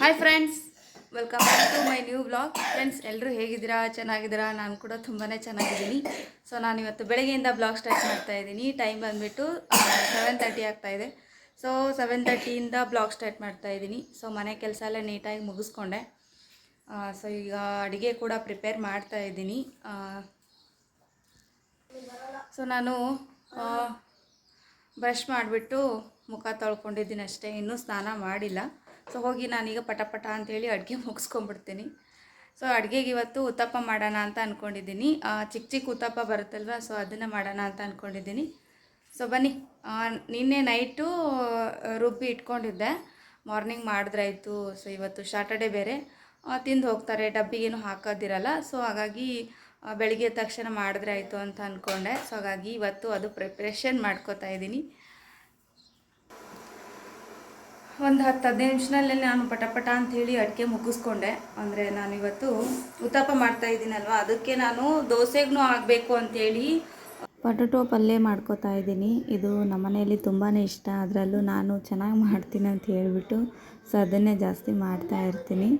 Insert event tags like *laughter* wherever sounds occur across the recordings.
Hi friends welcome back to my new blog friends ಎಲ್ಲರೂ ಹೇಗಿದ್ದೀರಾ? ಚೆನ್ನಾಗಿದ್ದೀರಾ? ನಾನು ಕೂಡ ತುಂಬಾ ಚೆನ್ನಾಗಿದ್ದೀನಿ. ಸೊ ನಾನು ಇವತ್ತು ಬೆಳಗ್ಗೆಯಿಂದ ಬ್ಲಾಗ್ ಸ್ಟಾರ್ಟ್ ಮಾಡ್ತಾ ಇದ್ದೀನಿ. ಟೈಮ್ ಬಂದುಬಿಟ್ಟು ಸೆವೆನ್ ತರ್ಟಿ ಇದೆ. ಸೊ ಸೆವೆನ್ ತರ್ಟಿಯಿಂದ ಬ್ಲಾಗ್ ಸ್ಟಾರ್ಟ್ ಮಾಡ್ತಾ ಇದ್ದೀನಿ. ಸೊ ಮನೆ ಕೆಲಸ ಎಲ್ಲ ನೀಟಾಗಿ ಮುಗಿಸ್ಕೊಂಡೆ. ಸೊ ಈಗ ಅಡುಗೆ ಕೂಡ ಪ್ರಿಪೇರ್ ಮಾಡ್ತಾ ಇದ್ದೀನಿ. ಸೊ ನಾನು ಬ್ರಷ್ ಮಾಡಿಬಿಟ್ಟು ಮುಖ ತೊಳ್ಕೊಂಡಿದ್ದೀನಿ ಅಷ್ಟೇ. ಇನ್ನೂ ಸ್ನಾನ ಮಾಡಿಲ್ಲ. ಸೊ ಹೋಗಿ ನಾನೀಗ ಪಟ ಪಟ ಅಂತೇಳಿ ಅಡುಗೆ *laughs* ಮುಗಿಸ್ಕೊಂಬಿಡ್ತೀನಿ. ಸೊ ಅಡುಗೆಗೆ ಇವತ್ತು ಉತ್ತಪ್ಪ ಮಾಡೋಣ ಅಂತ ಅಂದ್ಕೊಂಡಿದ್ದೀನಿ ಚಿಕ್ಕ ಚಿಕ್ಕ ಉತ್ತಪ್ಪ ಬರುತ್ತಲ್ವ, ಸೊ ಅದನ್ನು ಮಾಡೋಣ ಅಂತ ಅಂದ್ಕೊಂಡಿದ್ದೀನಿ ಸೊ ಬನ್ನಿ ನಿನ್ನೆ ನೈಟು ರುಬ್ಬಿ ಇಟ್ಕೊಂಡಿದ್ದೆ. ಮಾರ್ನಿಂಗ್ ಮಾಡಿದ್ರಾಯ್ತು, ಸೊ ಇವತ್ತು ಶಾಟರ್ಡೇ ಬೇರೆ. ತಿಂದು ಹೋಗ್ತಾರೆ, ಡಬ್ಬಿಗೇನು ಹಾಕೋದಿರಲ್ಲ, ಸೊ ಹಾಗಾಗಿ ಬೆಳಿಗ್ಗೆ ತಕ್ಷಣ ಮಾಡಿದ್ರೆ ಆಯಿತು ಅಂತ ಅಂದ್ಕೊಂಡೆ ಸೊ ಹಾಗಾಗಿ ಇವತ್ತು ಅದು ಪ್ರಿಪ್ರೇಷನ್ ಮಾಡ್ಕೋತಾ ಇದ್ದೀನಿ. ಒಂದು ಹತ್ತು ಹದಿನೈದು ನಿಮಿಷನಲ್ಲಿ ನಾನು ಪಟಪಟ ಅಂತ ಅಂಥೇಳಿ ಅಡುಗೆ ಮುಗಿಸ್ಕೊಂಡೆ. ಅಂದರೆ ನಾನು ಇವತ್ತು ಉತ್ತಪ್ಪ ಮಾಡ್ತಾ ಇದ್ದೀನಲ್ವ? ಅದಕ್ಕೆ ನಾನು ದೋಸೆಗೂ ಆಗಬೇಕು ಅಂಥೇಳಿ ಪೊಟೊಟೊ ಪಲ್ಯ ಮಾಡ್ಕೋತಾ ಇದ್ದೀನಿ. ಇದು ನಮ್ಮ ಮನೆಯಲ್ಲಿ ತುಂಬಾ ಇಷ್ಟ. ಅದರಲ್ಲೂ ನಾನು ಚೆನ್ನಾಗಿ ಮಾಡ್ತೀನಿ ಅಂತ ಹೇಳಿಬಿಟ್ಟು, ಸೊ ಅದನ್ನೇ ಜಾಸ್ತಿ ಮಾಡ್ತಾ ಇರ್ತೀನಿ.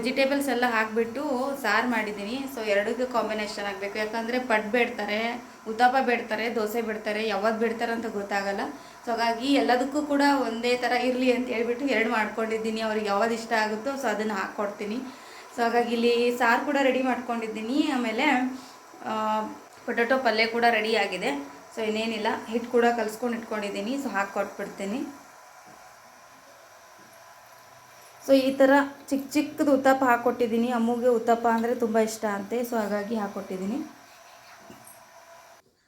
ವೆಜಿಟೇಬಲ್ಸ್ ಎಲ್ಲ ಹಾಕಿಬಿಟ್ಟು ಸಾರು ಮಾಡಿದ್ದೀನಿ. ಸೊ ಎರಡಕ್ಕೂ ಕಾಂಬಿನೇಷನ್ ಆಗಬೇಕು. ಯಾಕಂದರೆ ಪಡ್ ಬೇಡ್ತಾರೆ, ಉತ್ತಪ್ಪ ಬೇಡ್ತಾರೆ, ದೋಸೆ ಬಿಡ್ತಾರೆ ಯಾವತ್ತು ಬಿಡ್ತಾರೆ ಅಂತ ಗೊತ್ತಾಗಲ್ಲ. ಸೊ ಹಾಗಾಗಿ ಎಲ್ಲದಕ್ಕೂ ಕೂಡ ಒಂದೇ ಥರ ಇರಲಿ ಅಂತ ಹೇಳ್ಬಿಟ್ಟು ಎರಡು ಮಾಡ್ಕೊಂಡಿದ್ದೀನಿ. ಅವ್ರಿಗೆ ಯಾವ್ದು ಇಷ್ಟ ಆಗುತ್ತೋ ಸೊ ಅದನ್ನು ಹಾಕ್ಕೊಡ್ತೀನಿ ಸೊ ಹಾಗಾಗಿ ಇಲ್ಲಿ ಸಾರು ಕೂಡ ರೆಡಿ ಮಾಡ್ಕೊಂಡಿದ್ದೀನಿ. ಆಮೇಲೆ ಪೊಟೊಟೊ ಪಲ್ಯ ಕೂಡ ರೆಡಿ ಆಗಿದೆ. ಸೊ ಇನ್ನೇನಿಲ್ಲ. ಹಿಟ್ಟು ಕೂಡ ಕಲಿಸ್ಕೊಂಡು ಇಟ್ಕೊಂಡಿದ್ದೀನಿ. ಸೊ ಹಾಕ್ಕೊಟ್ಬಿಡ್ತೀನಿ. ಸೊ ಈ ಥರ ಚಿಕ್ಕ ಚಿಕ್ಕದು ಉತ್ತಪ್ಪ ಹಾಕ್ಕೊಟ್ಟಿದ್ದೀನಿ ಅಮ್ಮಗೆ ಉತ್ತಪ್ಪ ಅಂದರೆ ತುಂಬ ಇಷ್ಟ ಅಂತೆ. ಸೊ ಹಾಗಾಗಿ ಹಾಕ್ಕೊಟ್ಟಿದ್ದೀನಿ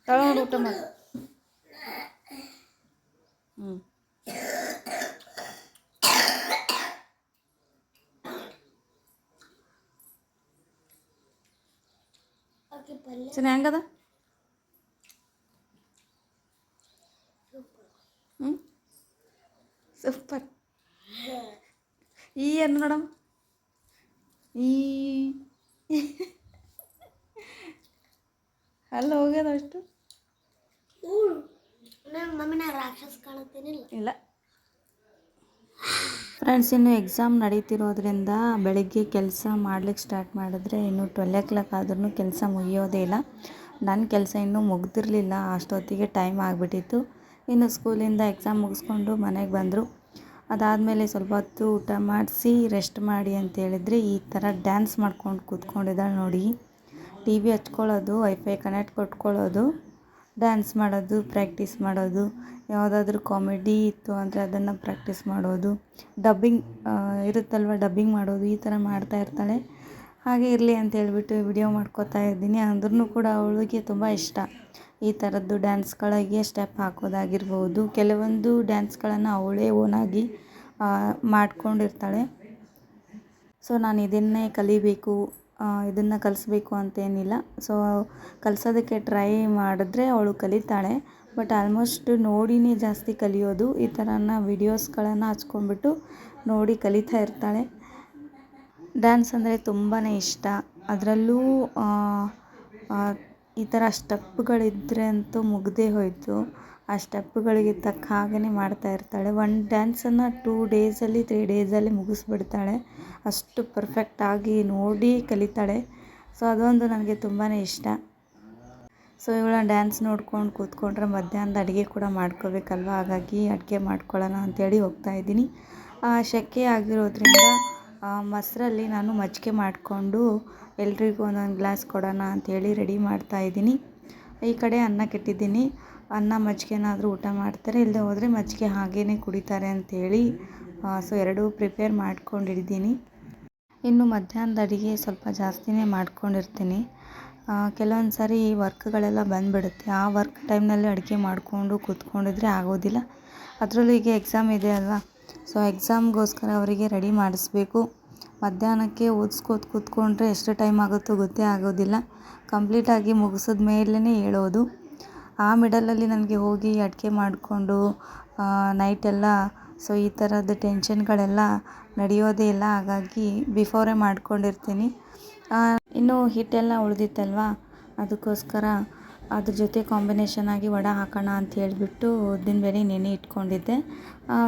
ತಗೊಂಡು ಊಟ ಮಾಡಿ. ಹ್ಞೂ ಸರಿ ಹೆಂಗದ ಹ್ಞೂ ಸೂಪರ್ ಈ ಏನು ಮೇಡಮ್? ಈ ಅಲ್ಲಿ ಹೋಗ್ಯದ ಅಷ್ಟು? ಇಲ್ಲ. ಫ್ರೆಂಡ್ಸ್ ಇನ್ನು ಎಕ್ಸಾಮ್ ನಡೀತಿರೋದ್ರಿಂದ ಬೆಳಗ್ಗೆ ಕೆಲಸ ಮಾಡ್ಲಿಕ್ಕೆ ಸ್ಟಾರ್ಟ್ ಮಾಡಿದ್ರೆ ಇನ್ನು ಟ್ವೆಲ್ ಓ ಕ್ಲಾಕ್ ಆದ್ರೂ ಕೆಲಸ ಮುಗಿಯೋದೇ ಇಲ್ಲ. ನನ್ನ ಕೆಲಸ ಇನ್ನೂ ಮುಗ್ದಿರಲಿಲ್ಲ ಅಷ್ಟೊತ್ತಿಗೆ ಟೈಮ್ ಆಗಿಬಿಟ್ಟಿತ್ತು. ಇನ್ನು ಸ್ಕೂಲಿಂದ ಎಕ್ಸಾಮ್ ಮುಗಿಸ್ಕೊಂಡು ಮನೆಗೆ ಬಂದರು. ಅದಾದಮೇಲೆ ಸ್ವಲ್ಪ ಹೊತ್ತು ಊಟ ಮಾಡಿಸಿ ರೆಸ್ಟ್ ಮಾಡಿ ಅಂತ ಹೇಳಿದ್ರೆ ಈ ಥರ ಡ್ಯಾನ್ಸ್ ಮಾಡ್ಕೊಂಡು ಕೂತ್ಕೊಂಡಿದ್ದಾಳೆ ನೋಡಿ. ಟಿ ವಿ ಹಚ್ಕೊಳ್ಳೋದು ವೈಫೈ ಕನೆಕ್ಟ್ ಕೊಟ್ಕೊಳ್ಳೋದು, ಡ್ಯಾನ್ಸ್ ಮಾಡೋದು, ಪ್ರಾಕ್ಟೀಸ್ ಮಾಡೋದು, ಯಾವುದಾದ್ರೂ ಕಾಮಿಡಿ ಇತ್ತು ಅಂದರೆ ಅದನ್ನು ಪ್ರಾಕ್ಟೀಸ್ ಮಾಡೋದು, ಡಬ್ಬಿಂಗ್ ಇರುತ್ತಲ್ವ ಡಬ್ಬಿಂಗ್ ಮಾಡೋದು, ಈ ಥರ ಮಾಡ್ತಾ ಇರ್ತಾಳೆ. ಹಾಗೆ ಇರಲಿ ಅಂತ ಹೇಳ್ಬಿಟ್ಟು ವಿಡಿಯೋ ಮಾಡ್ಕೋತಾ ಇದ್ದೀನಿ. ಅಂದ್ರೂ ಕೂಡ ಅವಳಿಗೆ ತುಂಬ ಇಷ್ಟ. ಈ ಥರದ್ದು ಡ್ಯಾನ್ಸ್ಗಳಿಗೆ ಸ್ಟೆಪ್ ಹಾಕೋದಾಗಿರ್ಬೋದು. ಕೆಲವೊಂದು ಡ್ಯಾನ್ಸ್ಗಳನ್ನು ಅವಳೇ ಓನಾಗಿ ಮಾಡ್ಕೊಂಡಿರ್ತಾಳೆ. ಸೊ ನಾನು ಇದನ್ನೇ ಕಲಿಬೇಕು ಇದನ್ನು ಕಲಿಸ್ಬೇಕು ಅಂತೇನಿಲ್ಲ. ಸೊ ಕಲಿಸೋದಕ್ಕೆ ಟ್ರೈ ಮಾಡಿದ್ರೆ ಅವಳು ಕಲಿತಾಳೆ. ಬಟ್ ಆಲ್ಮೋಸ್ಟ್ ನೋಡಿನೇ ಜಾಸ್ತಿ ಕಲಿಯೋದು. ಈ ಥರನ ವಿಡಿಯೋಸ್ಗಳನ್ನು ಹಚ್ಕೊಂಡ್ಬಿಟ್ಟು ನೋಡಿ ಕಲಿತಾ ಇರ್ತಾಳೆ. ಡ್ಯಾನ್ಸ್ ಅಂದರೆ ತುಂಬಾ ಇಷ್ಟ. ಅದರಲ್ಲೂ ಈ ಥರ ಸ್ಟೆಪ್ಗಳಿದ್ರೆ ಅಂತೂ ಮುಗಿದೇ ಹೋಯಿತು. ಆ ಸ್ಟೆಪ್ಗಳಿಗೆ ತಕ್ಕ ಹಾಗೆಯೇ ಮಾಡ್ತಾ ಇರ್ತಾಳೆ. ಒನ್ ಡ್ಯಾನ್ಸನ್ನು ಟೂ ಡೇಸಲ್ಲಿ ತ್ರೀ ಡೇಸಲ್ಲಿ ಮುಗಿಸ್ಬಿಡ್ತಾಳೆ. ಅಷ್ಟು ಪರ್ಫೆಕ್ಟಾಗಿ ನೋಡಿ ಕಲಿತಾಳೆ. ಸೊ ಅದೊಂದು ನನಗೆ ತುಂಬಾ ಇಷ್ಟ. ಸೊ ಇವಳ ಡ್ಯಾನ್ಸ್ ನೋಡ್ಕೊಂಡು ಕೂತ್ಕೊಂಡ್ರೆ ಮಧ್ಯಾಹ್ನದ ಅಡುಗೆ ಕೂಡ ಮಾಡ್ಕೋಬೇಕಲ್ವ? ಹಾಗಾಗಿ ಅಡುಗೆ ಮಾಡ್ಕೊಳ್ಳೋಣ ಅಂತೇಳಿ ಹೋಗ್ತಾ ಇದ್ದೀನಿ. ಸೆಕೆ ಆಗಿರೋದ್ರಿಂದ ಮೊಸರಲ್ಲಿ ನಾನು ಮಜ್ಜಿಗೆ ಮಾಡಿಕೊಂಡು ಎಲ್ರಿಗೂ ಒಂದೊಂದು ಗ್ಲಾಸ್ ಕೊಡೋಣ ಅಂಥೇಳಿ ರೆಡಿ ಮಾಡ್ತಾ ಇದ್ದೀನಿ. ಈ ಕಡೆ ಅನ್ನ ಕೆಟ್ಟಿದ್ದೀನಿ. ಅನ್ನ ಮಜ್ಜಿಗೆನಾದರೂ ಊಟ ಮಾಡ್ತಾರೆ ಇಲ್ಲದೆ ಹೋದರೆ ಮಜ್ಜಿಗೆ ಹಾಗೇ ಕುಡಿತಾರೆ ಅಂಥೇಳಿ ಸೊ ಎರಡೂ ಪ್ರಿಪೇರ್ ಮಾಡ್ಕೊಂಡಿದ್ದೀನಿ. ಇನ್ನು ಮಧ್ಯಾಹ್ನದ ಅಡುಗೆ ಸ್ವಲ್ಪ ಜಾಸ್ತಿನೇ ಮಾಡ್ಕೊಂಡಿರ್ತೀನಿ. ಕೆಲವೊಂದು ಸಾರಿ ವರ್ಕ್ಗಳೆಲ್ಲ ಬಂದುಬಿಡುತ್ತೆ. ಆ ವರ್ಕ್ ಟೈಮ್ನಲ್ಲಿ ಅಡುಗೆ ಮಾಡಿಕೊಂಡು ಕೂತ್ಕೊಂಡಿದ್ರೆ ಆಗೋದಿಲ್ಲ. ಅದರಲ್ಲೂ ಈಗ ಎಕ್ಸಾಮ್ ಇದೆ ಅಲ್ವಾ? ಸೊ ಎಕ್ಸಾಮ್ಗೋಸ್ಕರ ಅವರಿಗೆ ರೆಡಿ ಮಾಡಿಸ್ಬೇಕು. ಮಧ್ಯಾಹ್ನಕ್ಕೆ ಓದಿಸ್ಕೋತ ಕೂತ್ಕೊಂಡ್ರೆ ಎಷ್ಟು ಟೈಮ್ ಆಗುತ್ತೋ ಗೊತ್ತೇ ಆಗೋದಿಲ್ಲ. ಕಂಪ್ಲೀಟಾಗಿ ಮುಗಿಸಿದ ಮೇಲೇ ಹೇಳೋದು. ಆ ಮಿಡಲಲ್ಲಿ ನನಗೆ ಹೋಗಿ ಅಡುಗೆ ಮಾಡಿಕೊಂಡು ನೈಟೆಲ್ಲ ಸೊ ಈ ಥರದ ಟೆನ್ಷನ್ಗಳೆಲ್ಲ ನಡೆಯೋದೇ ಇಲ್ಲ. ಹಾಗಾಗಿ ಬಿಫೋರೇ ಮಾಡ್ಕೊಂಡಿರ್ತೀನಿ. ಇನ್ನು ಹಿಟ್ಟೆಲ್ಲ ಉಳಿದಿತ್ತಲ್ವಾ? ಅದಕ್ಕೋಸ್ಕರ ಅದ್ರ ಜೊತೆ ಕಾಂಬಿನೇಷನ್ ಆಗಿ ವಡೆ ಹಾಕೋಣ ಅಂತ ಹೇಳಿಬಿಟ್ಟು ಉದ್ದಿನ ಬೇಳೆ ನೆನೆ ಇಟ್ಕೊಂಡಿದ್ದೆ.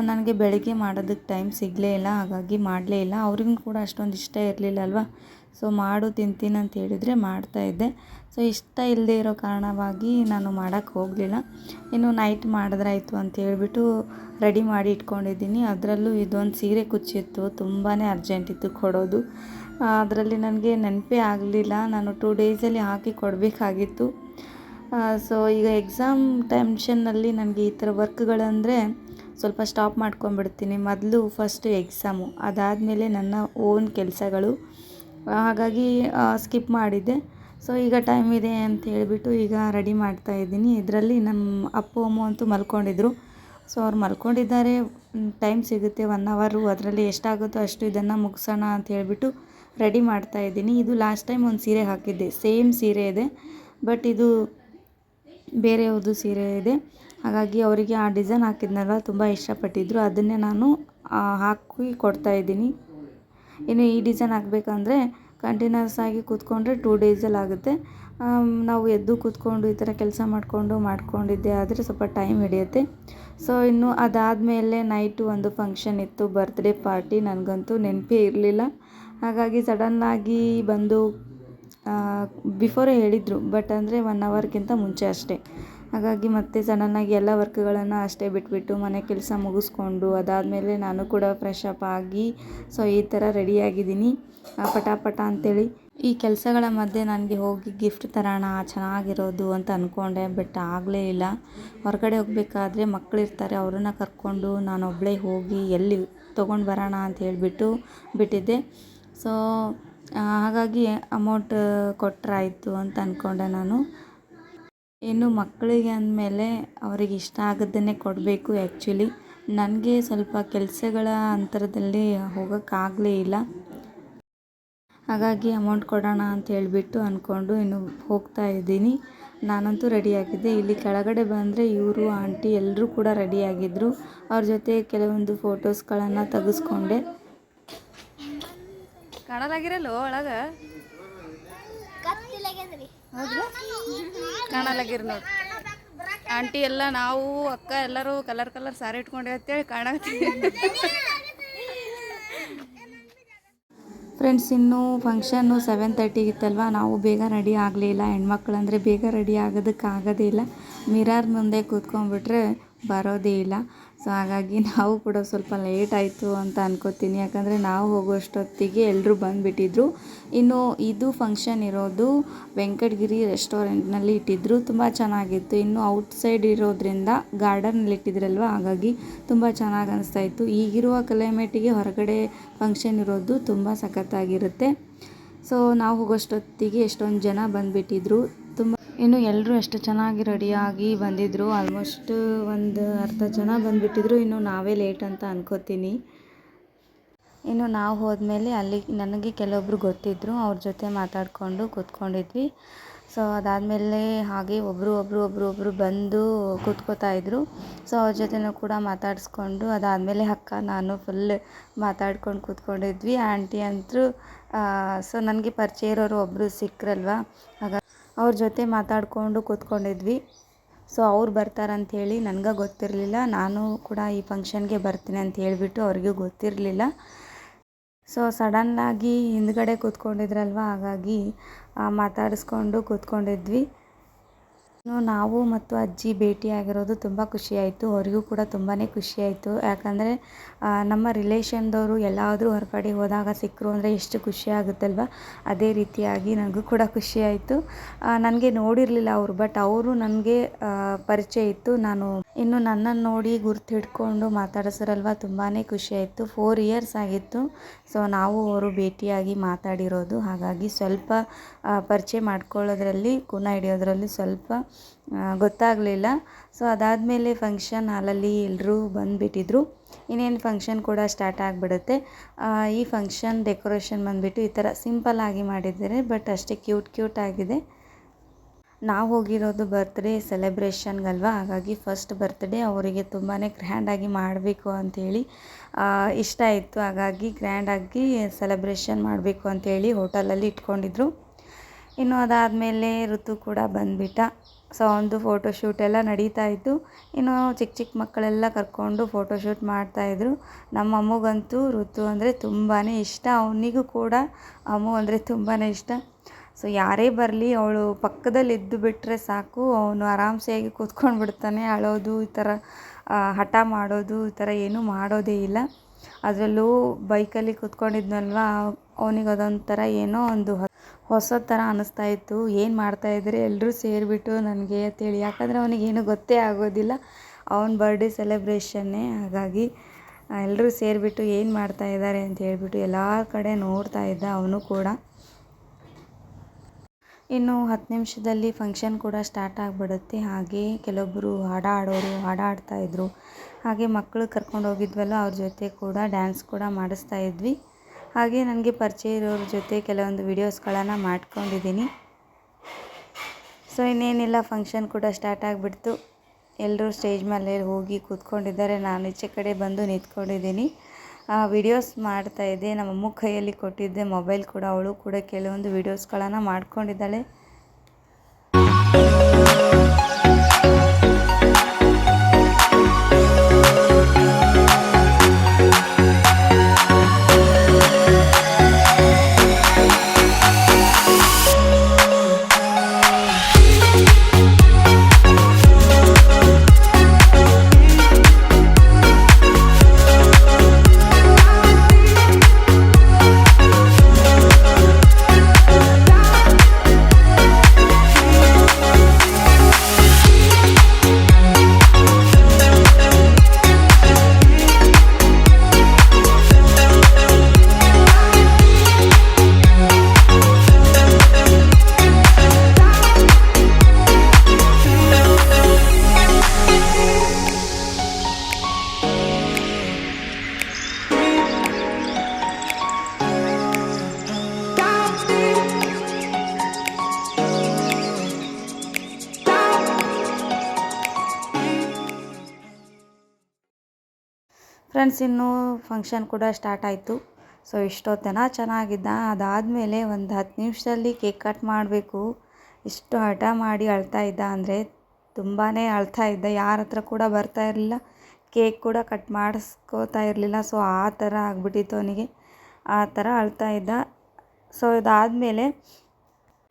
ನನಗೆ ಬೆಳಗ್ಗೆ ಮಾಡೋದಕ್ಕೆ ಟೈಮ್ ಸಿಗಲೇ ಇಲ್ಲ, ಹಾಗಾಗಿ ಮಾಡಲೇ ಇಲ್ಲ. ಅವ್ರಿಗೂ ಕೂಡ ಅಷ್ಟೊಂದು ಇಷ್ಟ ಇರಲಿಲ್ಲ ಅಲ್ವಾ ಸೊ ಮಾಡು, ತಿಂತೀನಿ ಅಂತ ಹೇಳಿದರೆ ಮಾಡ್ತಾಯಿದ್ದೆ ಸೊ ಇಷ್ಟ ಇಲ್ಲದೆ ಇರೋ ಕಾರಣವಾಗಿ ನಾನು ಮಾಡೋಕ್ಕೆ ಹೋಗಲಿಲ್ಲ. ಇನ್ನು ನೈಟ್ ಮಾಡಿದ್ರಾಯ್ತು ಅಂತ ಹೇಳಿಬಿಟ್ಟು ರೆಡಿ ಮಾಡಿ ಇಟ್ಕೊಂಡಿದ್ದೀನಿ. ಅದರಲ್ಲೂ ಇದೊಂದು ಸೀರೆ ಕುಚ್ಚಿತ್ತು. ತುಂಬಾ ಅರ್ಜೆಂಟ್ ಇತ್ತು ಕೊಡೋದು. ಅದರಲ್ಲಿ ನನಗೆ ನೆನಪೇ ಆಗಲಿಲ್ಲ. ನಾನು ಟೂ ಡೇಸಲ್ಲಿ ಹಾಕಿ ಕೊಡಬೇಕಾಗಿತ್ತು. ಸೊ ಈಗ ಎಕ್ಸಾಮ್ ಟೆನ್ಷನ್ನಲ್ಲಿ ನನಗೆ ಈ ಥರ ವರ್ಕ್ಗಳಂದರೆ ಸ್ವಲ್ಪ ಸ್ಟಾಪ್ ಮಾಡ್ಕೊಂಡ್ಬಿಡ್ತೀನಿ. ಮೊದಲು ಫಸ್ಟು ಎಕ್ಸಾಮು ಅದಾದಮೇಲೆ ನನ್ನ ಓನ್ ಕೆಲಸಗಳು. ಹಾಗಾಗಿ ಸ್ಕಿಪ್ ಮಾಡಿದ್ದೆ. ಸೊ ಈಗ ಟೈಮ್ ಇದೆ ಅಂತ ಹೇಳಿಬಿಟ್ಟು ಈಗ ರೆಡಿ ಮಾಡ್ತಾ ಇದ್ದೀನಿ. ಇದರಲ್ಲಿ ನಮ್ಮ ಅಪ್ಪು, ಅಮ್ಮ ಅಂತೂ ಮಲ್ಕೊಂಡಿದ್ರು. ಸೊ ಅವ್ರು ಮಲ್ಕೊಂಡಿದ್ದಾರೆ. ಟೈಮ್ ಸಿಗುತ್ತೆ ಒನ್ ಅವರು ಅದರಲ್ಲಿ ಎಷ್ಟಾಗುತ್ತೋ ಅಷ್ಟು ಇದನ್ನು ಮುಗಿಸೋಣ ಅಂತ ಹೇಳಿಬಿಟ್ಟು ರೆಡಿ ಮಾಡ್ತಾ ಇದ್ದೀನಿ. ಇದು ಲಾಸ್ಟ್ ಟೈಮ್ ಒಂದು ಸೀರೆ ಹಾಕಿದ್ದೆ. ಸೇಮ್ ಸೀರೆ ಇದೆ. ಬಟ್ ಇದು ಬೇರೆ ಯಾವುದು ಸೀರೆ ಇದೆ. ಹಾಗಾಗಿ ಅವರಿಗೆ ಆ ಡಿಸೈನ್ ಹಾಕಿದ್ನಲ್ವ ತುಂಬ ಇಷ್ಟಪಟ್ಟಿದ್ದರು ಅದನ್ನೇ ನಾನು ಹಾಕಿ ಕೊಡ್ತಾ ಇದ್ದೀನಿ. ಇನ್ನು ಈ ಡಿಸೈನ್ ಹಾಕಬೇಕಂದ್ರೆ ಕಂಟಿನ್ಯೂಸ್ ಆಗಿ ಕೂತ್ಕೊಂಡ್ರೆ ಟೂ ಡೇಸಲ್ಲಿ ಆಗುತ್ತೆ. ನಾವು ಎದ್ದು ಕೂತ್ಕೊಂಡು ಈ ಥರ ಕೆಲಸ ಮಾಡಿಕೊಂಡು ಮಾಡ್ಕೊಂಡಿದ್ದೆ ಆದರೆ ಸ್ವಲ್ಪ ಟೈಮ್ ಹಿಡಿಯುತ್ತೆ. ಸೊ ಇನ್ನು ಅದಾದಮೇಲೆ ನೈಟು ಒಂದು ಫಂಕ್ಷನ್ ಇತ್ತು ಬರ್ತ್ಡೇ ಪಾರ್ಟಿ ನನಗಂತೂ ನೆನಪೇ ಇರಲಿಲ್ಲ. ಹಾಗಾಗಿ ಸಡನ್ನಾಗಿ ಬಂದು ಬಿಫೋರೇ ಹೇಳಿದರು ಬಟ್ ಅಂದರೆ ಒನ್ ಅವರ್ಗಿಂತ ಮುಂಚೆ ಅಷ್ಟೇ. ಹಾಗಾಗಿ ಮತ್ತೆ ಸಡನ್ನಾಗಿ ಎಲ್ಲ ವರ್ಕ್ಗಳನ್ನು ಅಷ್ಟೇ ಬಿಟ್ಬಿಟ್ಟು ಮನೆ ಕೆಲಸ ಮುಗಿಸ್ಕೊಂಡು ಅದಾದಮೇಲೆ ನಾನು ಕೂಡ ಫ್ರೆಶ್ ಅಪ್ ಆಗಿ ಸೊ ಈ ಥರ ರೆಡಿಯಾಗಿದ್ದೀನಿ ಪಟ ಪಟ ಅಂತೇಳಿ. ಈ ಕೆಲಸಗಳ ಮಧ್ಯೆ ನನಗೆ ಹೋಗಿ ಗಿಫ್ಟ್ ತರೋಣ, ಚೆನ್ನಾಗಿರೋದು ಅಂತ ಅಂದ್ಕೊಂಡೆ ಬಟ್ ಆಗಲೇ ಇಲ್ಲ. ಹೊರಗಡೆ ಹೋಗಬೇಕಾದ್ರೆ ಮಕ್ಕಳಿರ್ತಾರೆ ಅವ್ರನ್ನ ಕರ್ಕೊಂಡು ನಾನು ಒಬ್ಬಳೇ ಹೋಗಿ ಎಲ್ಲಿ ತೊಗೊಂಡು ಬರೋಣ ಅಂತ ಹೇಳಿಬಿಟ್ಟು ಬಿಟ್ಟಿದ್ದೆ. ಸೊ ಹಾಗಾಗಿ ಅಮೌಂಟ್ ಕೊಟ್ಟರಾಯ್ತು ಅಂತ ಅಂದ್ಕೊಂಡೆ ನಾನು. ಇನ್ನು ಮಕ್ಕಳಿಗೆ ಅಂದಮೇಲೆ ಅವರಿಗೆ ಇಷ್ಟ ಆಗದ್ದನ್ನೇ ಕೊಡಬೇಕು ಆ್ಯಕ್ಚುಲಿ ನನಗೆ ಸ್ವಲ್ಪ ಕೆಲಸಗಳ ಅಂತರದಲ್ಲಿ ಹೋಗೋಕ್ಕಾಗಲೇ ಇಲ್ಲ. ಹಾಗಾಗಿ ಅಮೌಂಟ್ ಕೊಡೋಣ ಅಂತ ಹೇಳಿಬಿಟ್ಟು ಅಂದ್ಕೊಂಡು ಇನ್ನು ಹೋಗ್ತಾ ಇದ್ದೀನಿ. ನಾನಂತೂ ರೆಡಿಯಾಗಿದ್ದೆ ಇಲ್ಲಿ ಕೆಳಗಡೆ ಬಂದರೆ ಇವರು, ಆಂಟಿ ಎಲ್ಲರೂ ಕೂಡ ರೆಡಿಯಾಗಿದ್ದರು ಅವ್ರ ಜೊತೆ ಕೆಲವೊಂದು ಫೋಟೋಸ್ಗಳನ್ನು ತೆಗೆಸ್ಕೊಂಡೆ. ಕಾಣಲಾಗಿರಲ್ಲ ಒಳಗೆ? ಹೌದು ನೋಡಿ. ಆಂಟಿ ಎಲ್ಲ ನಾವು ಅಕ್ಕ ಎಲ್ಲರೂ ಕಲರ್ ಕಲರ್ ಸಾರಿ ಇಟ್ಕೊಂಡಿವಿ ಅಂತೇಳಿ ಕಾಣತ್ತೀವಿ ಫ್ರೆಂಡ್ಸ್ ಇನ್ನೂ ಫಂಕ್ಷನ್ನು ಸೆವೆನ್ ತರ್ಟಿಗೆ ಇತ್ತಲ್ವ? ನಾವು ಬೇಗ ರೆಡಿ ಆಗಲಿಲ್ಲ ಹೆಣ್ಮಕ್ಳು ಅಂದರೆ ಬೇಗ ರೆಡಿ ಆಗೋದಕ್ಕೆ ಆಗೋದೇ ಇಲ್ಲ. ಮಿರಾರ್ ಮುಂದೆ ಕೂತ್ಕೊಂಡ್ಬಿಟ್ರೆ ಬರೋದೇ ಇಲ್ಲ. ಸೊ ಹಾಗಾಗಿ ನಾವು ಕೂಡ ಸ್ವಲ್ಪ ಲೇಟ್ ಆಯಿತು ಅಂತ ಅನ್ಕೋತೀನಿ. ಯಾಕಂದರೆ ನಾವು ಹೋಗೋಷ್ಟೊತ್ತಿಗೆ ಎಲ್ಲರೂ ಬಂದುಬಿಟ್ಟಿದ್ರು. ಇನ್ನು ಇದು ಫಂಕ್ಷನ್ ಇರೋದು ವೆಂಕಟಗಿರಿ ರೆಸ್ಟೋರೆಂಟ್ನಲ್ಲಿ ಇಟ್ಟಿದ್ರು. ತುಂಬ ಚೆನ್ನಾಗಿತ್ತು. ಇನ್ನು ಔಟ್ಸೈಡ್ ಇರೋದ್ರಿಂದ ಗಾರ್ಡನಲ್ಲಿ ಇಟ್ಟಿದ್ರಲ್ವ? ಹಾಗಾಗಿ ತುಂಬ ಚೆನ್ನಾಗಿ ಅನಿಸ್ತಾ ಇತ್ತು. ಈಗಿರುವ ಕ್ಲೈಮೇಟಿಗೆ ಹೊರಗಡೆ ಫಂಕ್ಷನ್ ಇರೋದು ತುಂಬ ಸಖತ್ತಾಗಿರುತ್ತೆ. ಸೊ ನಾವು ಹೋಗೋಷ್ಟೊತ್ತಿಗೆ ಎಷ್ಟೊಂದು ಜನ ಬಂದುಬಿಟ್ಟಿದ್ರು. ಇನ್ನು ಎಲ್ಲರೂ ಎಷ್ಟು ಚೆನ್ನಾಗಿ ರೆಡಿಯಾಗಿ ಬಂದಿದ್ದರು ಆಲ್ಮೋಸ್ಟ್ ಒಂದು ಅರ್ಧ ಜನ ಬಂದುಬಿಟ್ಟಿದ್ರು, ಇನ್ನು ನಾವೇ ಲೇಟ್ ಅಂತ ಅನ್ಕೋತೀನಿ. ಇನ್ನು ನಾವು ಹೋದ್ಮೇಲೆ ಅಲ್ಲಿ ನನಗೆ ಕೆಲವೊಬ್ಬರು ಗೊತ್ತಿದ್ದರು ಅವ್ರ ಜೊತೆ ಮಾತಾಡಿಕೊಂಡು ಕೂತ್ಕೊಂಡಿದ್ವಿ. ಸೊ ಅದಾದಮೇಲೆ ಹಾಗೆ ಒಬ್ಬರು ಒಬ್ಬರು ಒಬ್ಬರು ಒಬ್ಬರು ಬಂದು ಕೂತ್ಕೋತಾ ಇದ್ದರು ಸೊ ಅವ್ರ ಜೊತೆನೂ ಕೂಡ ಮಾತಾಡಿಸ್ಕೊಂಡು, ಅದಾದಮೇಲೆ ಅಕ್ಕ, ನಾನು ಫುಲ್ ಮಾತಾಡ್ಕೊಂಡು ಕೂತ್ಕೊಂಡಿದ್ವಿ. ಆಂಟಿ ಅಂತೂ ಸೊ ನನಗೆ ಪರಿಚಯ ಇರೋರು ಒಬ್ಬರು ಸಿಕ್ಕರಲ್ವ ಆಗ ಅವ್ರ ಜೊತೆ ಮಾತಾಡಿಕೊಂಡು ಕೂತ್ಕೊಂಡಿದ್ವಿ. ಸೊ ಅವ್ರು ಬರ್ತಾರಂಥೇಳಿ ನನಗೆ ಗೊತ್ತಿರಲಿಲ್ಲ. ನಾನು ಕೂಡ ಈ ಫಂಕ್ಷನ್ಗೆ ಬರ್ತೀನಿ ಅಂತ ಹೇಳಿಬಿಟ್ಟು ಅವ್ರಿಗೂ ಗೊತ್ತಿರಲಿಲ್ಲ. ಸೊ ಸಡನ್ನಾಗಿ ಹಿಂದ್ಗಡೆ ಕೂತ್ಕೊಂಡಿದ್ರಲ್ವ? ಹಾಗಾಗಿ ಮಾತಾಡಿಸ್ಕೊಂಡು ಕೂತ್ಕೊಂಡಿದ್ವಿ. ನಾವು ಮತ್ತು ಅಜ್ಜಿ ಭೇಟಿಯಾಗಿರೋದು ತುಂಬ ಖುಷಿಯಾಯಿತು. ಅವರಿಗೂ ಕೂಡ ತುಂಬಾ ಖುಷಿಯಾಯಿತು. ಯಾಕಂದರೆ ನಮ್ಮ ರಿಲೇಷನ್ದವರು ಎಲ್ಲಾದರೂ ಹೊರಗಡೆ ಹೋದಾಗ ಸಿಕ್ಕರು ಅಂದರೆ ಎಷ್ಟು ಖುಷಿ ಆಗುತ್ತಲ್ವ? ಅದೇ ರೀತಿಯಾಗಿ ನನಗೂ ಕೂಡ ಖುಷಿಯಾಯಿತು. ನನಗೆ ನೋಡಿರಲಿಲ್ಲ ಅವರು, ಬಟ್ ಅವರು ನನಗೆ ಪರಿಚಯ ಇತ್ತು. ನಾನು ಇನ್ನು ನನ್ನನ್ನು ನೋಡಿ ಗುರ್ತು ಹಿಡ್ಕೊಂಡು ಮಾತಾಡಿಸ್ರಲ್ವ? ತುಂಬಾ ಖುಷಿಯಾಯಿತು. ಫೋರ್ ಇಯರ್ಸ್ ಆಗಿತ್ತು. ಸೊ ನಾವು ಅವರು ಭೇಟಿಯಾಗಿ ಮಾತಾಡಿರೋದು. ಹಾಗಾಗಿ ಸ್ವಲ್ಪ ಪರಿಚಯ ಮಾಡ್ಕೊಳ್ಳೋದ್ರಲ್ಲಿ, ಗುಣ ಹಿಡಿಯೋದ್ರಲ್ಲಿ ಸ್ವಲ್ಪ ಗೊತ್ತಾಗಲಿಲ್ಲ. ಸೊ ಅದಾದಮೇಲೆ ಫಂಕ್ಷನ್ ಹಾಲಲ್ಲಿ ಎಲ್ಲರೂ ಬಂದುಬಿಟ್ಟಿದ್ರು. ಇನ್ನೇನು ಫಂಕ್ಷನ್ ಕೂಡ ಸ್ಟಾರ್ಟ್ ಆಗಿಬಿಡುತ್ತೆ. ಈ ಫಂಕ್ಷನ್ ಡೆಕೋರೇಷನ್ ಬಂದುಬಿಟ್ಟು ಈ ಥರ ಸಿಂಪಲ್ಲಾಗಿ ಮಾಡಿದ್ದಾರೆ ಬಟ್ ಅಷ್ಟೇ ಕ್ಯೂಟ್ ಕ್ಯೂಟ್ ಆಗಿದೆ. ನಾವು ಹೋಗಿರೋದು ಬರ್ತ್ಡೇ ಸೆಲೆಬ್ರೇಷನ್ಗಲ್ವ ಹಾಗಾಗಿ ಫಸ್ಟ್ ಬರ್ತ್ಡೇ ಅವರಿಗೆ ತುಂಬಾ ಗ್ರ್ಯಾಂಡಾಗಿ ಮಾಡಬೇಕು ಅಂಥೇಳಿ ಇಷ್ಟ ಇತ್ತು ಹಾಗಾಗಿ ಗ್ರ್ಯಾಂಡಾಗಿ ಸೆಲೆಬ್ರೇಷನ್ ಮಾಡಬೇಕು ಅಂಥೇಳಿ ಹೋಟೆಲಲ್ಲಿ ಇಟ್ಕೊಂಡಿದ್ರು. ಇನ್ನು ಅದಾದಮೇಲೆ ಋತು ಕೂಡ ಬಂದುಬಿಟ್ಟ. ಸೊ ಒಂದು ಫೋಟೋಶೂಟ್ ಎಲ್ಲ ನಡೀತಾ ಇತ್ತು. ಇನ್ನು ಚಿಕ್ಕ ಚಿಕ್ಕ ಮಕ್ಕಳೆಲ್ಲ ಕರ್ಕೊಂಡು ಫೋಟೋಶೂಟ್ ಮಾಡ್ತಾಯಿದ್ರು ನಮ್ಮ ಅಮ್ಮಗಂತೂ ಋತು ಅಂದರೆ ತುಂಬಾ ಇಷ್ಟ. ಅವನಿಗೂ ಕೂಡ ಅಮ್ಮು ಅಂದರೆ ತುಂಬಾ ಇಷ್ಟ. ಸೊ ಯಾರೇ ಬರಲಿ ಅವಳು ಪಕ್ಕದಲ್ಲಿ ಇದ್ದು ಬಿಟ್ಟರೆ ಸಾಕು. ಅವನು ಆರಾಮ್ಸೆಯಾಗಿ ಕೂತ್ಕೊಂಡು ಬಿಡ್ತಾನೆ. ಅಳೋದು, ಈ ಥರ ಹಠ ಮಾಡೋದು, ಈ ಥರ ಏನೂ ಮಾಡೋದೇ ಇಲ್ಲ. ಅದರಲ್ಲೂ ಬೈಕಲ್ಲಿ ಕೂತ್ಕೊಂಡಿದ್ನಲ್ವ? ಅವನಿಗೆ ಅದೊಂಥರ ಏನೋ ಒಂದು ಹೊಸ ಥರ ಅನ್ನಿಸ್ತಾ ಇತ್ತು. ಏನು ಮಾಡ್ತಾಯಿದ್ರೆ ಎಲ್ಲರೂ ಸೇರಿಬಿಟ್ಟು ನನಗೆ ಅಂತೇಳಿ. ಯಾಕಂದರೆ ಅವನಿಗೇನು ಗೊತ್ತೇ ಆಗೋದಿಲ್ಲ. ಅವನ ಬರ್ಡೇ ಸೆಲೆಬ್ರೇಷನ್ನೇ ಹಾಗಾಗಿ ಎಲ್ಲರೂ ಸೇರಿಬಿಟ್ಟು ಏನು ಮಾಡ್ತಾ ಇದ್ದಾರೆ ಅಂತ ಹೇಳಿಬಿಟ್ಟು ಎಲ್ಲ ಕಡೆ ನೋಡ್ತಾ ಇದ್ದ ಅವನು ಕೂಡ. ಇನ್ನು ಹತ್ತು ನಿಮಿಷದಲ್ಲಿ ಫಂಕ್ಷನ್ ಕೂಡ ಸ್ಟಾರ್ಟ್ ಆಗಿಬಿಡುತ್ತೆ. ಹಾಗೆ ಕೆಲವೊಬ್ಬರು ಹಾಡ ಆಡೋರು ಹಾಡ ಆಡ್ತಾಯಿದ್ರು ಹಾಗೆ ಮಕ್ಕಳು ಕರ್ಕೊಂಡು ಹೋಗಿದ್ವಲ್ಲ, ಅವ್ರ ಜೊತೆ ಕೂಡ ಡ್ಯಾನ್ಸ್ ಕೂಡ ಮಾಡಿಸ್ತಾ ಇದ್ವಿ. ಹಾಗೆ ನನಗೆ ಪರಿಚಯ ಇರೋರ ಜೊತೆ ಕೆಲವೊಂದು ವೀಡಿಯೋಸ್ಗಳನ್ನು ಮಾಡ್ಕೊಂಡಿದ್ದೀನಿ. ಸೊ ಇನ್ನೇನಿಲ್ಲ ಫಂಕ್ಷನ್ ಕೂಡ ಸ್ಟಾರ್ಟ್ ಆಗಿಬಿಡ್ತು. ಎಲ್ಲರೂ ಸ್ಟೇಜ್ ಮೇಲೆ ಹೋಗಿ ಕೂತ್ಕೊಂಡಿದ್ದಾರೆ. ನಾನು ಈಚೆ ಕಡೆ ಬಂದು ನಿಂತ್ಕೊಂಡಿದ್ದೀನಿ. ವಿಡಿಯೋಸ್ ಮಾಡ್ತಾಯಿದ್ದೆ ನಮ್ಮ ಅಮ್ಮ ಕೈಯಲ್ಲಿ ಕೊಟ್ಟಿದ್ದೆ. ಮೊಬೈಲ್ ಕೂಡ ಅವಳು ಕೂಡ ಕೆಲವೊಂದು ವೀಡಿಯೋಸ್ಗಳನ್ನು ಮಾಡ್ಕೊಂಡಿದ್ದಾಳೆ. ಫ್ರೆಂಡ್ಸ್ ಇನ್ನೂ ಫಂಕ್ಷನ್ ಕೂಡ ಸ್ಟಾರ್ಟ್ ಆಯಿತು. ಸೊ ಇಷ್ಟೊತ್ತನ? ಚೆನ್ನಾಗಿದ್ದ? ಅದಾದಮೇಲೆ ಒಂದು ಹತ್ತು ನಿಮಿಷದಲ್ಲಿ ಕೇಕ್ ಕಟ್ ಮಾಡಬೇಕು. ಇಷ್ಟು ಹಠ ಮಾಡಿ ಅಳ್ತಾ ಇದ್ದ ಅಂದರೆ ತುಂಬಾ ಅಳ್ತಾ ಇದ್ದ. ಯಾರ ಹತ್ರ ಕೂಡ ಬರ್ತಾ ಇರಲಿಲ್ಲ. ಕೇಕ್ ಕೂಡ ಕಟ್ ಮಾಡಿಸ್ಕೋತಾ ಇರಲಿಲ್ಲ. ಸೊ ಆ ಥರ ಆಗ್ಬಿಟ್ಟಿತ್ತು ಅವನಿಗೆ. ಆ ಥರ ಅಳ್ತಾ ಇದ್ದ. ಸೊ ಇದಾದಮೇಲೆ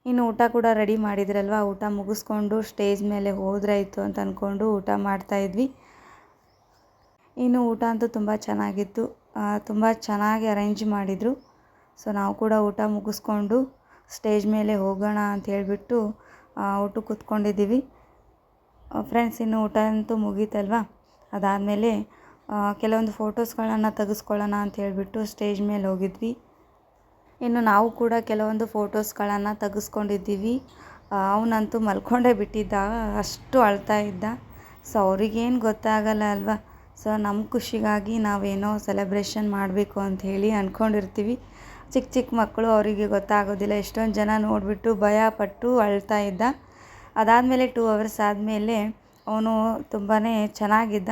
ಇನ್ನು ಊಟ ಕೂಡ ರೆಡಿ ಮಾಡಿದ್ರಲ್ವ? ಊಟ ಮುಗಿಸ್ಕೊಂಡು ಸ್ಟೇಜ್ ಮೇಲೆ ಹೋದ್ರಾಯಿತು ಅಂತ ಅಂದ್ಕೊಂಡು ಊಟ ಮಾಡ್ತಾಯಿದ್ವಿ ಇನ್ನು ಊಟ ಅಂತೂ ತುಂಬ ಚೆನ್ನಾಗಿತ್ತು. ತುಂಬ ಚೆನ್ನಾಗಿ ಅರೇಂಜ್ ಮಾಡಿದರು. ಸೊ, ನಾವು ಕೂಡ ಊಟ ಮುಗಿಸ್ಕೊಂಡು ಸ್ಟೇಜ್ ಮೇಲೆ ಹೋಗೋಣ ಅಂತ ಹೇಳಿಬಿಟ್ಟು ಊಟಕ್ಕೆ ಕೂತ್ಕೊಂಡಿದ್ದೀವಿ. ಫ್ರೆಂಡ್ಸ್, ಇನ್ನು ಊಟ ಅಂತೂ ಮುಗೀತಲ್ವ? ಅದಾದಮೇಲೆ ಕೆಲವೊಂದು ಫೋಟೋಸ್ಗಳನ್ನು ತೆಗೆಸ್ಕೊಳ್ಳೋಣ ಅಂತ ಹೇಳಿಬಿಟ್ಟು ಸ್ಟೇಜ್ ಮೇಲೆ ಹೋಗಿದ್ವಿ. ಇನ್ನು ನಾವು ಕೂಡ ಕೆಲವೊಂದು ಫೋಟೋಸ್ಗಳನ್ನು ತೆಗೆಸ್ಕೊಂಡಿದ್ದೀವಿ. ಅವನಂತೂ ಮಲ್ಕೊಂಡೇ ಬಿಟ್ಟಿದ್ದ, ಅಷ್ಟು ಅಳ್ತಾ ಇದ್ದ. ಸೊ, ಅವ್ರಿಗೇನು ಗೊತ್ತಾಗಲ್ಲ ಅಲ್ವಾ? ಸೊ ನಮ್ಮ ಖುಷಿಗಾಗಿ ನಾವೇನೋ ಸೆಲೆಬ್ರೇಷನ್ ಮಾಡಬೇಕು ಅಂತ ಹೇಳಿ ಅಂದ್ಕೊಂಡಿರ್ತೀವಿ ಚಿಕ್ಕ ಚಿಕ್ಕ ಮಕ್ಕಳು ಅವರಿಗೆ ಗೊತ್ತಾಗೋದಿಲ್ಲ, ಎಷ್ಟೊಂದು ಜನ ನೋಡಿಬಿಟ್ಟು ಭಯಪಟ್ಟು ಅಳ್ತಾ ಇದ್ದ. ಅದಾದಮೇಲೆ ಟೂ ಅವರ್ಸ್ ಆದಮೇಲೆ ಅವನು ತುಂಬಾ ಚೆನ್ನಾಗಿದ್ದ.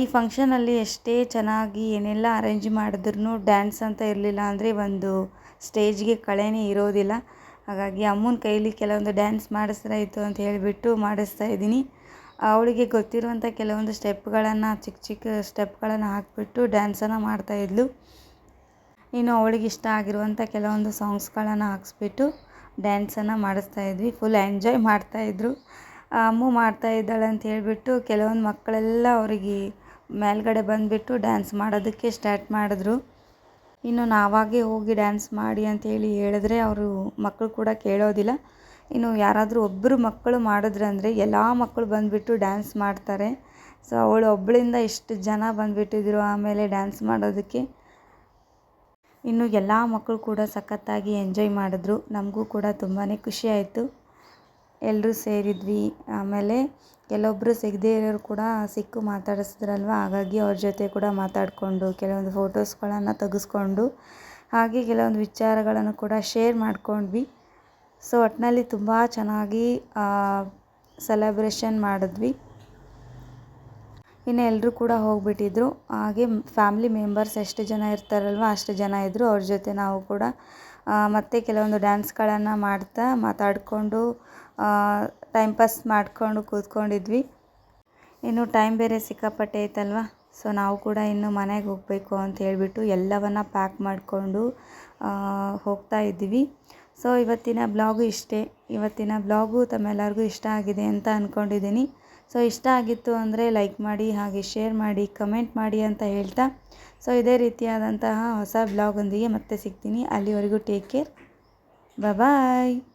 ಈ ಫಂಕ್ಷನಲ್ಲಿ ಎಷ್ಟೇ ಚೆನ್ನಾಗಿ ಏನೆಲ್ಲ ಅರೇಂಜ್ ಮಾಡಿದ್ರು ಡ್ಯಾನ್ಸ್ ಅಂತ ಇರಲಿಲ್ಲ ಅಂದರೆ ಒಂದು ಸ್ಟೇಜ್ಗೆ ಕಳೆನೇ ಇರೋದಿಲ್ಲ. ಹಾಗಾಗಿ ಅಮ್ಮನ ಕೈಲಿ ಕೆಲವೊಂದು ಡ್ಯಾನ್ಸ್ ಮಾಡಿಸ್ರಾಯ್ತು ಅಂತ ಹೇಳಿಬಿಟ್ಟು ಮಾಡಿಸ್ತಾ ಇದ್ದೀನಿ. ಅವಳಿಗೆ ಗೊತ್ತಿರುವಂಥ ಕೆಲವೊಂದು ಸ್ಟೆಪ್ಗಳನ್ನು, ಚಿಕ್ಕ ಚಿಕ್ಕ ಸ್ಟೆಪ್ಗಳನ್ನು ಹಾಕಿಬಿಟ್ಟು ಡ್ಯಾನ್ಸನ್ನು ಮಾಡ್ತಾಯಿದ್ಲು ಇನ್ನು ಅವಳಿಗೆ ಇಷ್ಟ ಆಗಿರುವಂಥ ಕೆಲವೊಂದು ಸಾಂಗ್ಸ್ಗಳನ್ನು ಹಾಕ್ಸ್ಬಿಟ್ಟು ಡ್ಯಾನ್ಸನ್ನು ಮಾಡಿಸ್ತಾ ಇದ್ವಿ. ಫುಲ್ ಎಂಜಾಯ್ ಮಾಡ್ತಾಯಿದ್ರು ಅಮ್ಮ ಮಾಡ್ತಾ ಇದ್ದಾಳೆ ಅಂತ ಹೇಳಿಬಿಟ್ಟು ಕೆಲವೊಂದು ಮಕ್ಕಳೆಲ್ಲ ಅವರಿಗೆ ಮೇಲ್ಗಡೆ ಬಂದುಬಿಟ್ಟು ಡ್ಯಾನ್ಸ್ ಮಾಡೋದಕ್ಕೆ ಸ್ಟಾರ್ಟ್ ಮಾಡಿದ್ರು. ಇನ್ನು ನಾವಾಗೇ ಹೋಗಿ ಡ್ಯಾನ್ಸ್ ಮಾಡಿ ಅಂತೇಳಿ ಹೇಳಿದ್ರೆ ಅವರು ಮಕ್ಕಳು ಕೂಡ ಕೇಳೋದಿಲ್ಲ. ಇನ್ನು ಯಾರಾದರೂ ಒಬ್ಬರು ಮಕ್ಕಳು ಮಾಡಿದ್ರಂದರೆ ಎಲ್ಲ ಮಕ್ಕಳು ಬಂದುಬಿಟ್ಟು ಡ್ಯಾನ್ಸ್ ಮಾಡ್ತಾರೆ. ಸೊ ಅವಳು ಒಬ್ಬಳಿಂದ ಇಷ್ಟು ಜನ ಬಂದುಬಿಟ್ಟಿದ್ರು ಆಮೇಲೆ ಡ್ಯಾನ್ಸ್ ಮಾಡೋದಕ್ಕೆ. ಇನ್ನು ಎಲ್ಲ ಮಕ್ಕಳು ಕೂಡ ಸಖತ್ತಾಗಿ ಎಂಜಾಯ್ ಮಾಡಿದ್ರು. ನಮಗೂ ಕೂಡ ತುಂಬಾ ಖುಷಿ ಆಯಿತು. ಎಲ್ಲರೂ ಸೇರಿದ್ವಿ. ಆಮೇಲೆ ಕೆಲವೊಬ್ಬರು ಸಿಗದೇ ಇರೋರು ಕೂಡ ಸಿಕ್ಕು ಮಾತಾಡಿಸಿದ್ರಲ್ವ? ಹಾಗಾಗಿ ಅವ್ರ ಜೊತೆ ಕೂಡ ಮಾತಾಡಿಕೊಂಡು, ಕೆಲವೊಂದು ಫೋಟೋಸ್ಗಳನ್ನು ತೆಗೆಸ್ಕೊಂಡು, ಹಾಗೆ ಕೆಲವೊಂದು ವಿಚಾರಗಳನ್ನು ಕೂಡ ಶೇರ್ ಮಾಡ್ಕೊಂಡ್ವಿ. ಸೊ ಒಟ್ಟಿನಲ್ಲಿ ತುಂಬ ಚೆನ್ನಾಗಿ ಸೆಲೆಬ್ರೇಷನ್ ಮಾಡಿದ್ವಿ. ಇನ್ನು ಎಲ್ಲರೂ ಕೂಡ ಹೋಗಿಬಿಟ್ಟಿದ್ರು. ಹಾಗೆ ಫ್ಯಾಮ್ಲಿ ಮೆಂಬರ್ಸ್ ಎಷ್ಟು ಜನ ಇರ್ತಾರಲ್ವ, ಅಷ್ಟು ಜನ ಇದ್ದರು ಅವ್ರ ಜೊತೆ ನಾವು ಕೂಡ ಮತ್ತೆ ಕೆಲವೊಂದು ಡ್ಯಾನ್ಸ್ಗಳನ್ನು ಮಾಡ್ತಾ ಮಾತಾಡಿಕೊಂಡು ಟೈಮ್ ಪಾಸ್ ಮಾಡಿಕೊಂಡು ಕೂತ್ಕೊಂಡಿದ್ವಿ. ಇನ್ನು ಟೈಮ್ ಬೇರೆ ಸಿಕ್ಕಾಪಟ್ಟೆ ಐತಲ್ವ? ಸೊ ನಾವು ಕೂಡ ಇನ್ನು ಮನೆಗೆ ಹೋಗಬೇಕು ಅಂತ ಹೇಳಿಬಿಟ್ಟು ಎಲ್ಲವನ್ನು ಪ್ಯಾಕ್ ಮಾಡಿಕೊಂಡು ಹೋಗ್ತಾ ಇದ್ದೀವಿ. ಸೊ, ಇವತ್ತಿನ ಬ್ಲಾಗು ಇಷ್ಟೇ. ಇವತ್ತಿನ ಬ್ಲಾಗು ತಮ್ಮೆಲ್ಲರಿಗೂ ಇಷ್ಟ ಆಗಿದೆ ಅಂತ ಅಂದ್ಕೊಂಡಿದ್ದೀನಿ ಸೊ, ಇಷ್ಟ ಆಗಿತ್ತು ಅಂದರೆ ಲೈಕ್ ಮಾಡಿ, ಹಾಗೆ ಶೇರ್ ಮಾಡಿ, ಕಮೆಂಟ್ ಮಾಡಿ ಅಂತ ಹೇಳ್ತಾ. ಸೊ, ಇದೇ ರೀತಿಯಾದಂತಹ ಹೊಸ ಬ್ಲಾಗೊಂದಿಗೆ ಮತ್ತೆ ಸಿಗ್ತೀನಿ. ಅಲ್ಲಿವರೆಗೂ ಟೇಕ್ ಕೇರ್. ಬಾಯ್